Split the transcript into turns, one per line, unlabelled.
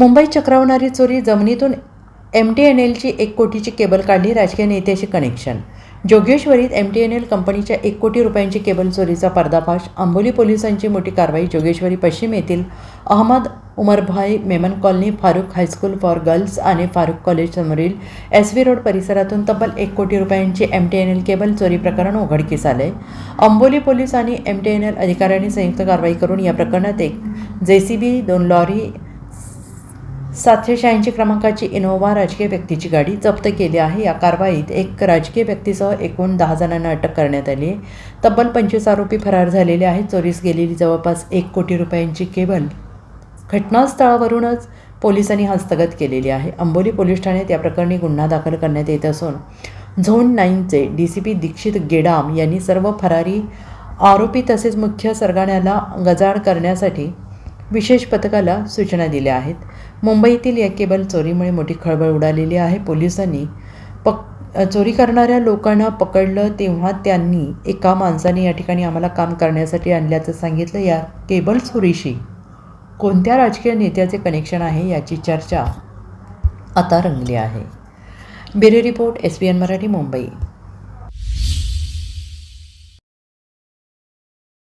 मुंबईत चक्रावणारी चोरी जमिनीतून एम टी एन एलची एक कोटीची केबल काढली राजकीय नेत्याशी कनेक्शन जोगेश्वरीत एम टी एन एल कंपनीच्या एक कोटी रुपयांची केबल चोरीचा पर्दाफाश आंबोली पोलिसांची मोठी कारवाई जोगेश्वरी पश्चिम येथील Ahmed Umarbhai Memon colony Farooq high school for girls आणि फारुख कॉलेज समोरील एस व्ही रोड परिसरातून तब्बल एक कोटी रुपयांची M T N L cable चोरी प्रकरण उघडकीस आले. अंबोली पोलीस आणि एम टी एन एल अधिकाऱ्यांनी संयुक्त कारवाई करून या प्रकरणात एक जे सी बी दोन लॉरी सातशे शहाऐंशी क्रमांकाची इनोव्हा राजकीय व्यक्तीची गाडी जप्त केली आहे. या कारवाईत एक राजकीय व्यक्तीसह एकूण दहा जणांना अटक करण्यात आली आहे. तब्बल पंचवीस आरोपी फरार झालेले आहेत. चोरीस गेलेली जवळपास एक कोटी रुपयांची केबल घटनास्थळावरूनच पोलिसांनी हस्तगत केलेली आहे. अंबोली पोलीस ठाण्यात या प्रकरणी गुन्हा दाखल करण्यात येत असून zone नाईनचे D C P Dixit Gedam यांनी सर्व फरारी आरोपी तसेच मुख्य सरगाण्याला गजाड करण्यासाठी विशेष पथकाला सूचना दिल्या आहेत. मुंबईतील या केबल चोरीमुळे मोठी खळबळ उडालेली आहे. पोलिसांनी पक चोरी करणाऱ्या लोकांना पकडलं तेव्हा त्यांनी एका माणसाने या ठिकाणी आम्हाला काम करण्यासाठी आणल्याचं सांगितलं. या केबल चोरीशी कोणत्या राजकीय नेत्याचे कनेक्शन आहे याची चर्चा आता रंगली आहे. Bureau report S P N Marathi Mumbai.